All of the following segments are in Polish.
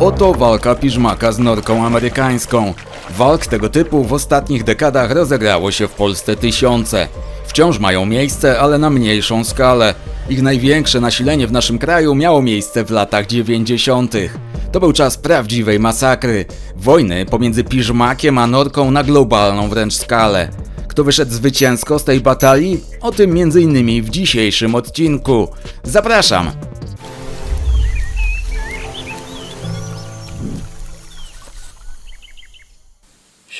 Oto walka piżmaka z norką amerykańską. Walk tego typu w ostatnich dekadach rozegrało się w Polsce tysiące. Wciąż mają miejsce, ale na mniejszą skalę. Ich największe nasilenie w naszym kraju miało miejsce w latach 90. To był czas prawdziwej masakry. Wojny pomiędzy piżmakiem a norką na globalną wręcz skalę. Kto wyszedł zwycięsko z tej batalii? O tym m.in. w dzisiejszym odcinku. Zapraszam!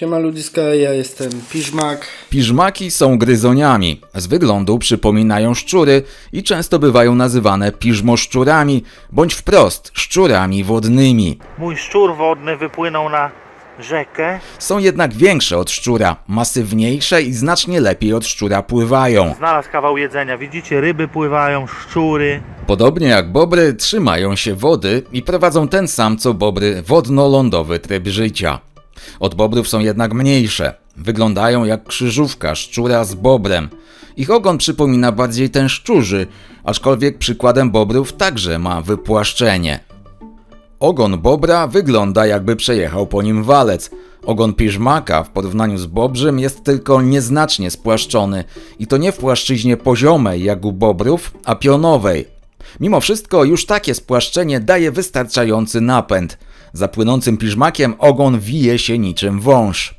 Siema ludziska, ja jestem Piżmak. Piżmaki są gryzoniami. Z wyglądu przypominają szczury i często bywają nazywane piżmoszczurami, bądź wprost szczurami wodnymi. Mój szczur wodny wypłynął na rzekę. Są jednak większe od szczura, masywniejsze i znacznie lepiej od szczura pływają. Znalazł kawał jedzenia. Widzicie, ryby pływają, szczury. Podobnie jak bobry, trzymają się wody i prowadzą ten sam co bobry wodno-lądowy tryb życia. Od bobrów są jednak mniejsze. Wyglądają jak krzyżówka szczura z bobrem. Ich ogon przypomina bardziej ten szczurzy, aczkolwiek przykładem bobrów także ma wypłaszczenie. Ogon bobra wygląda jakby przejechał po nim walec. Ogon piżmaka w porównaniu z bobrzym jest tylko nieznacznie spłaszczony i to nie w płaszczyźnie poziomej jak u bobrów, a pionowej. Mimo wszystko już takie spłaszczenie daje wystarczający napęd. Za płynącym piżmakiem ogon wije się niczym wąż.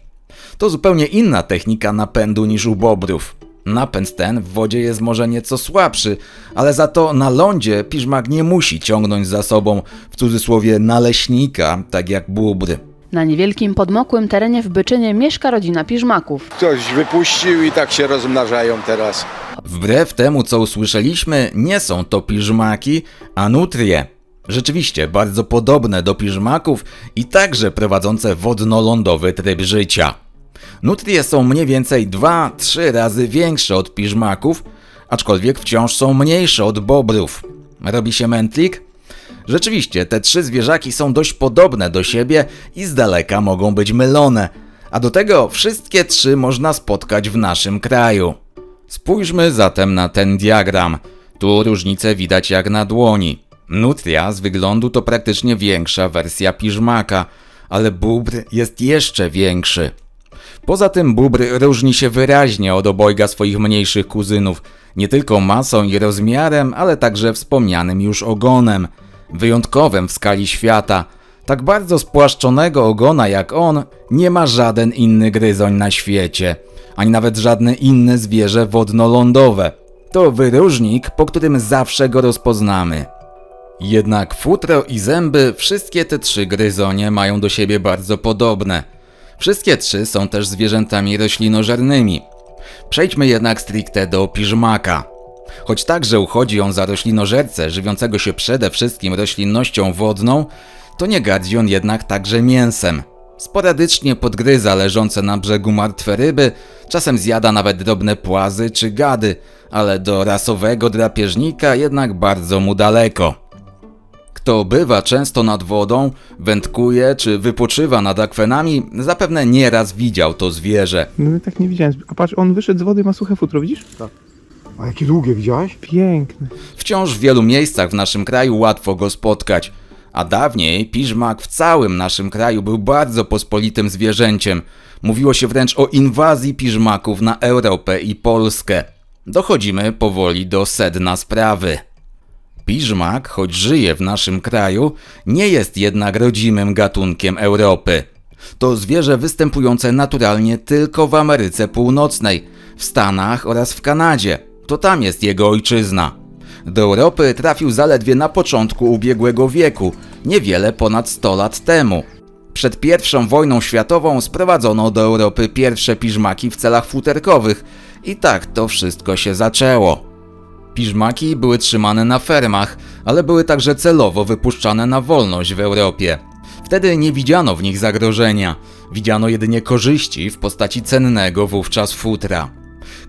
To zupełnie inna technika napędu niż u bobrów. Napęd ten w wodzie jest może nieco słabszy, ale za to na lądzie piżmak nie musi ciągnąć za sobą, w cudzysłowie, naleśnika, tak jak bóbr. Na niewielkim podmokłym terenie w Byczynie mieszka rodzina piżmaków. Ktoś wypuścił i tak się rozmnażają teraz. Wbrew temu, co usłyszeliśmy, nie są to piżmaki, a nutrie. Rzeczywiście bardzo podobne do piżmaków i także prowadzące wodno-lądowy tryb życia. Nutrie są mniej więcej 2-3 razy większe od piżmaków, aczkolwiek wciąż są mniejsze od bobrów. Robi się mętlik? Rzeczywiście, te trzy zwierzaki są dość podobne do siebie i z daleka mogą być mylone, a do tego wszystkie trzy można spotkać w naszym kraju. Spójrzmy zatem na ten diagram. Tu różnice widać jak na dłoni. Nutria z wyglądu to praktycznie większa wersja piżmaka, ale bóbr jest jeszcze większy. Poza tym bóbr różni się wyraźnie od obojga swoich mniejszych kuzynów, nie tylko masą i rozmiarem, ale także wspomnianym już ogonem, wyjątkowym w skali świata. Tak bardzo spłaszczonego ogona jak on nie ma żaden inny gryzoń na świecie, ani nawet żadne inne zwierzę wodno-lądowe. To wyróżnik, po którym zawsze go rozpoznamy. Jednak futro i zęby wszystkie te trzy gryzonie mają do siebie bardzo podobne. Wszystkie trzy są też zwierzętami roślinożernymi. Przejdźmy jednak stricte do piżmaka. Choć także uchodzi on za roślinożercę żywiącego się przede wszystkim roślinnością wodną, to nie gardzi on jednak także mięsem. Sporadycznie podgryza leżące na brzegu martwe ryby, czasem zjada nawet drobne płazy czy gady, ale do rasowego drapieżnika jednak bardzo mu daleko. Kto bywa często nad wodą, wędkuje czy wypoczywa nad akwenami, zapewne nieraz widział to zwierzę. No tak nie widziałem. A patrz, on wyszedł z wody i ma suche futro, widzisz? A jakie długie widziałeś? Piękny. Wciąż w wielu miejscach w naszym kraju łatwo go spotkać. A dawniej piżmak w całym naszym kraju był bardzo pospolitym zwierzęciem. Mówiło się wręcz o inwazji piżmaków na Europę i Polskę. Dochodzimy powoli do sedna sprawy. Piżmak, choć żyje w naszym kraju, nie jest jednak rodzimym gatunkiem Europy. To zwierzę występujące naturalnie tylko w Ameryce Północnej, w Stanach oraz w Kanadzie. To tam jest jego ojczyzna. Do Europy trafił zaledwie na początku ubiegłego wieku, niewiele ponad 100 lat temu. Przed I wojną światową sprowadzono do Europy pierwsze piżmaki w celach futerkowych i tak to wszystko się zaczęło. Piżmaki były trzymane na fermach, ale były także celowo wypuszczane na wolność w Europie. Wtedy nie widziano w nich zagrożenia, widziano jedynie korzyści w postaci cennego wówczas futra.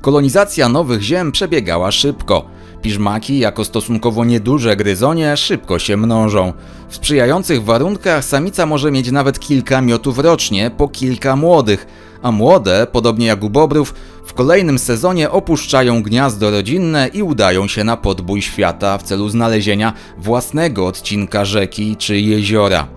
Kolonizacja nowych ziem przebiegała szybko. Piżmaki, jako stosunkowo nieduże gryzonie, szybko się mnożą. W sprzyjających warunkach samica może mieć nawet kilka miotów rocznie, po kilka młodych, a młode, podobnie jak u bobrów, w kolejnym sezonie opuszczają gniazdo rodzinne i udają się na podbój świata w celu znalezienia własnego odcinka rzeki czy jeziora.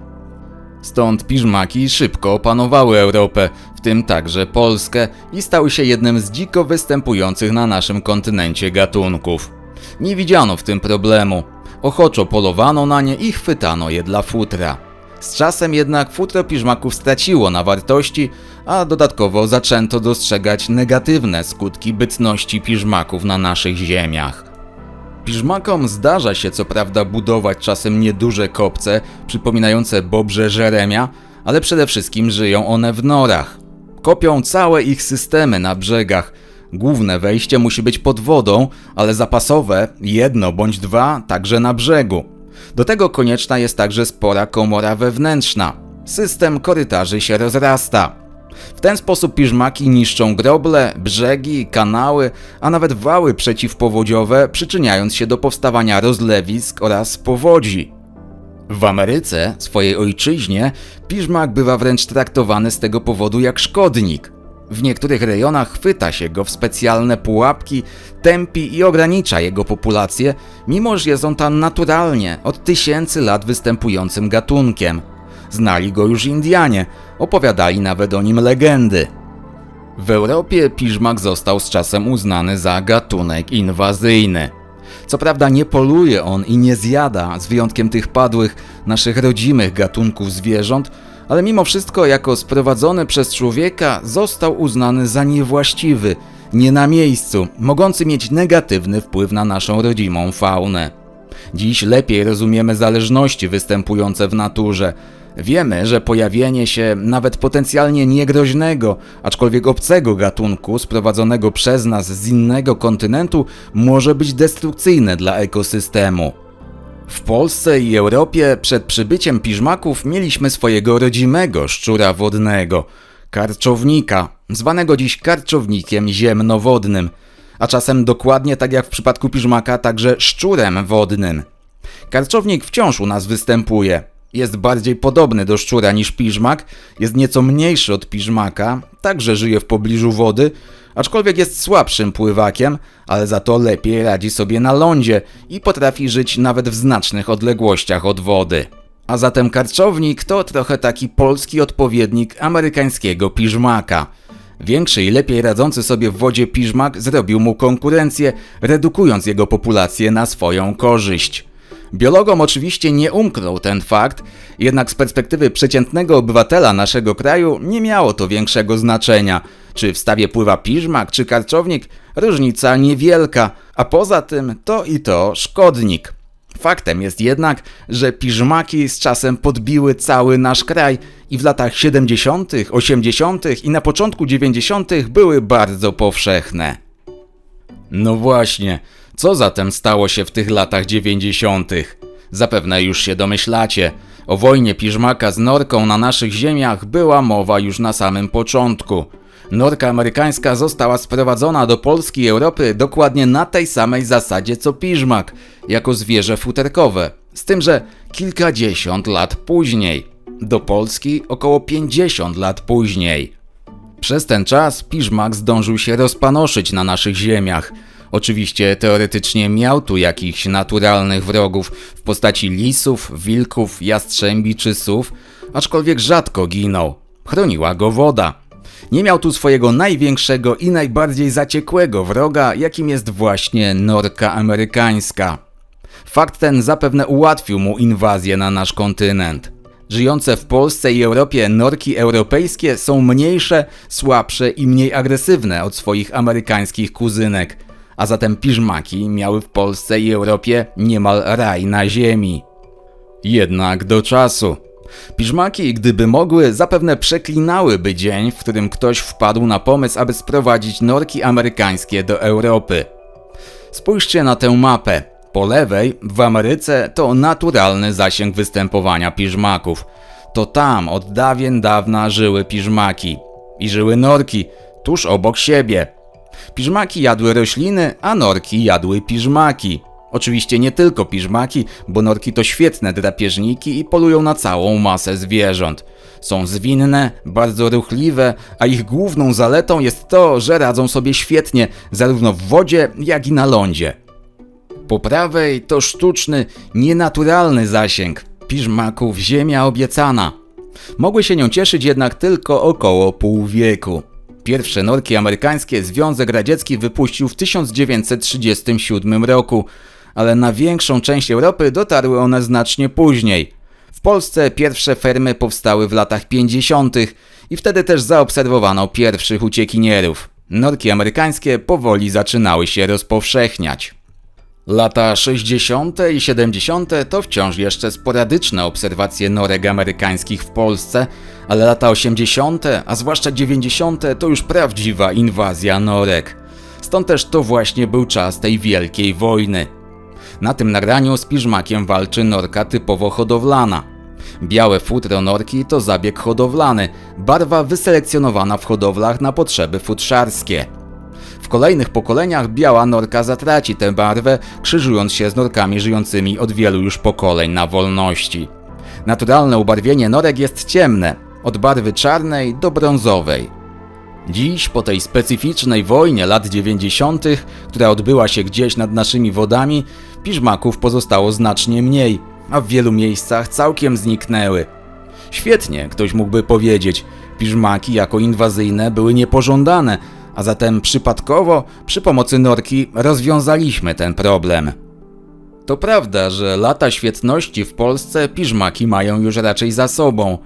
Stąd piżmaki szybko opanowały Europę, w tym także Polskę i stały się jednym z dziko występujących na naszym kontynencie gatunków. Nie widziano w tym problemu. Ochoczo polowano na nie i chwytano je dla futra. Z czasem jednak futro piżmaków straciło na wartości, a dodatkowo zaczęto dostrzegać negatywne skutki bytności piżmaków na naszych ziemiach. Piżmakom zdarza się co prawda budować czasem nieduże kopce przypominające bobrze Żeremia, ale przede wszystkim żyją one w norach. Kopią całe ich systemy na brzegach. Główne wejście musi być pod wodą, ale zapasowe jedno bądź dwa także na brzegu. Do tego konieczna jest także spora komora wewnętrzna. System korytarzy się rozrasta. W ten sposób piżmaki niszczą groble, brzegi, kanały, a nawet wały przeciwpowodziowe, przyczyniając się do powstawania rozlewisk oraz powodzi. W Ameryce, swojej ojczyźnie, piżmak bywa wręcz traktowany z tego powodu jak szkodnik. W niektórych rejonach chwyta się go w specjalne pułapki, tępi i ogranicza jego populację, mimo że jest on tam naturalnie, od tysięcy lat występującym gatunkiem. Znali go już Indianie, opowiadali nawet o nim legendy. W Europie piżmak został z czasem uznany za gatunek inwazyjny. Co prawda nie poluje on i nie zjada, z wyjątkiem tych padłych, naszych rodzimych gatunków zwierząt, ale mimo wszystko jako sprowadzony przez człowieka został uznany za niewłaściwy, nie na miejscu, mogący mieć negatywny wpływ na naszą rodzimą faunę. Dziś lepiej rozumiemy zależności występujące w naturze. Wiemy, że pojawienie się nawet potencjalnie niegroźnego, aczkolwiek obcego gatunku sprowadzonego przez nas z innego kontynentu może być destrukcyjne dla ekosystemu. W Polsce i Europie przed przybyciem piżmaków mieliśmy swojego rodzimego szczura wodnego, karczownika, zwanego dziś karczownikiem ziemnowodnym, a czasem dokładnie tak jak w przypadku piżmaka, także szczurem wodnym. Karczownik wciąż u nas występuje. Jest bardziej podobny do szczura niż piżmak, jest nieco mniejszy od piżmaka, także żyje w pobliżu wody, aczkolwiek jest słabszym pływakiem, ale za to lepiej radzi sobie na lądzie i potrafi żyć nawet w znacznych odległościach od wody. A zatem karczownik to trochę taki polski odpowiednik amerykańskiego piżmaka. Większy i lepiej radzący sobie w wodzie piżmak zrobił mu konkurencję, redukując jego populację na swoją korzyść. Biologom oczywiście nie umknął ten fakt, jednak z perspektywy przeciętnego obywatela naszego kraju nie miało to większego znaczenia. Czy w stawie pływa piżmak czy karczownik, różnica niewielka, a poza tym to i to szkodnik. Faktem jest jednak, że piżmaki z czasem podbiły cały nasz kraj i w latach 70., 80. i na początku 90. były bardzo powszechne. No właśnie, co zatem stało się w tych latach 90.? Zapewne już się domyślacie. O wojnie piżmaka z norką na naszych ziemiach była mowa już na samym początku. Norka amerykańska została sprowadzona do Polski i Europy dokładnie na tej samej zasadzie co piżmak, jako zwierzę futerkowe, z tym że kilkadziesiąt lat później. Do Polski około 50 lat później. Przez ten czas piżmak zdążył się rozpanoszyć na naszych ziemiach. Oczywiście teoretycznie miał tu jakichś naturalnych wrogów w postaci lisów, wilków, jastrzębi czy sów, aczkolwiek rzadko ginął. Chroniła go woda. Nie miał tu swojego największego i najbardziej zaciekłego wroga, jakim jest właśnie norka amerykańska. Fakt ten zapewne ułatwił mu inwazję na nasz kontynent. Żyjące w Polsce i Europie norki europejskie są mniejsze, słabsze i mniej agresywne od swoich amerykańskich kuzynek, a zatem piżmaki miały w Polsce i Europie niemal raj na ziemi. Jednak do czasu. Piżmaki, gdyby mogły, zapewne przeklinałyby dzień, w którym ktoś wpadł na pomysł, aby sprowadzić norki amerykańskie do Europy. Spójrzcie na tę mapę. Po lewej, w Ameryce, to naturalny zasięg występowania piżmaków. To tam od dawien dawna żyły piżmaki. I żyły norki, tuż obok siebie. Piżmaki jadły rośliny, a norki jadły piżmaki. Oczywiście nie tylko piżmaki, bo norki to świetne drapieżniki i polują na całą masę zwierząt. Są zwinne, bardzo ruchliwe, a ich główną zaletą jest to, że radzą sobie świetnie zarówno w wodzie, jak i na lądzie. Po prawej to sztuczny, nienaturalny zasięg piżmaków Ziemia Obiecana. Mogły się nią cieszyć jednak tylko około pół wieku. Pierwsze norki amerykańskie Związek Radziecki wypuścił w 1937 roku, ale na większą część Europy dotarły one znacznie później. W Polsce pierwsze fermy powstały w latach 50. i wtedy też zaobserwowano pierwszych uciekinierów. Norki amerykańskie powoli zaczynały się rozpowszechniać. Lata 60. i 70. to wciąż jeszcze sporadyczne obserwacje norek amerykańskich w Polsce, ale lata 80., a zwłaszcza 90. to już prawdziwa inwazja norek. Stąd też to właśnie był czas tej wielkiej wojny. Na tym nagraniu z piżmakiem walczy norka typowo hodowlana. Białe futro norki to zabieg hodowlany, barwa wyselekcjonowana w hodowlach na potrzeby futrzarskie. W kolejnych pokoleniach biała norka zatraci tę barwę, krzyżując się z norkami żyjącymi od wielu już pokoleń na wolności. Naturalne ubarwienie norek jest ciemne, od barwy czarnej do brązowej. Dziś, po tej specyficznej wojnie lat 90., która odbyła się gdzieś nad naszymi wodami, piżmaków pozostało znacznie mniej, a w wielu miejscach całkiem zniknęły. Świetnie, ktoś mógłby powiedzieć, piżmaki jako inwazyjne były niepożądane, a zatem przypadkowo przy pomocy norki rozwiązaliśmy ten problem. To prawda, że lata świetności w Polsce piżmaki mają już raczej za sobą.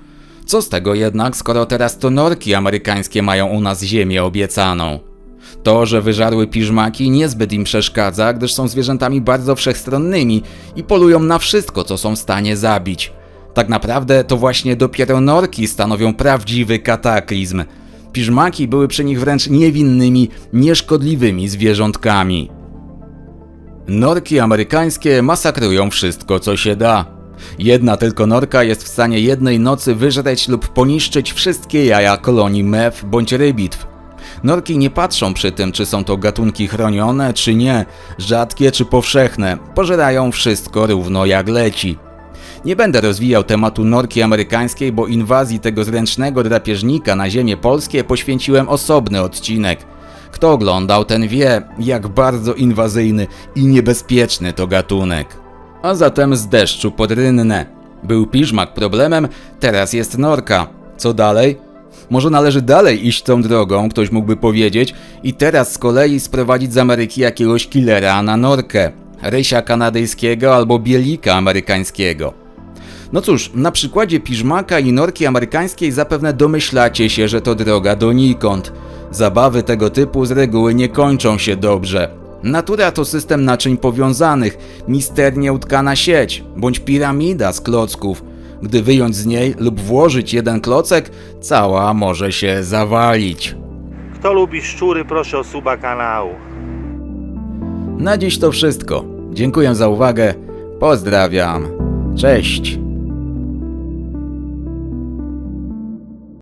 Co z tego jednak, skoro teraz to norki amerykańskie mają u nas ziemię obiecaną? To, że wyżarły piżmaki niezbyt im przeszkadza, gdyż są zwierzętami bardzo wszechstronnymi i polują na wszystko, co są w stanie zabić. Tak naprawdę to właśnie dopiero norki stanowią prawdziwy kataklizm. Piżmaki były przy nich wręcz niewinnymi, nieszkodliwymi zwierzątkami. Norki amerykańskie masakrują wszystko, co się da. Jedna tylko norka jest w stanie jednej nocy wyżreć lub poniszczyć wszystkie jaja kolonii mew bądź rybitw. Norki nie patrzą przy tym, czy są to gatunki chronione, czy nie, rzadkie czy powszechne, pożerają wszystko równo jak leci. Nie będę rozwijał tematu norki amerykańskiej, bo inwazji tego zręcznego drapieżnika na ziemię polskie poświęciłem osobny odcinek. Kto oglądał, ten wie, jak bardzo inwazyjny i niebezpieczny to gatunek. A zatem z deszczu pod rynnę. Był piżmak problemem, teraz jest norka. Co dalej? Może należy dalej iść tą drogą, ktoś mógłby powiedzieć, i teraz z kolei sprowadzić z Ameryki jakiegoś killera na norkę. Rysia kanadyjskiego albo bielika amerykańskiego. No cóż, na przykładzie piżmaka i norki amerykańskiej zapewne domyślacie się, że to droga donikąd. Zabawy tego typu z reguły nie kończą się dobrze. Natura to system naczyń powiązanych, misternie utkana sieć, bądź piramida z klocków. Gdy wyjąć z niej lub włożyć jeden klocek, cała może się zawalić. Kto lubi szczury, proszę o suba kanału. Na dziś to wszystko. Dziękuję za uwagę. Pozdrawiam. Cześć.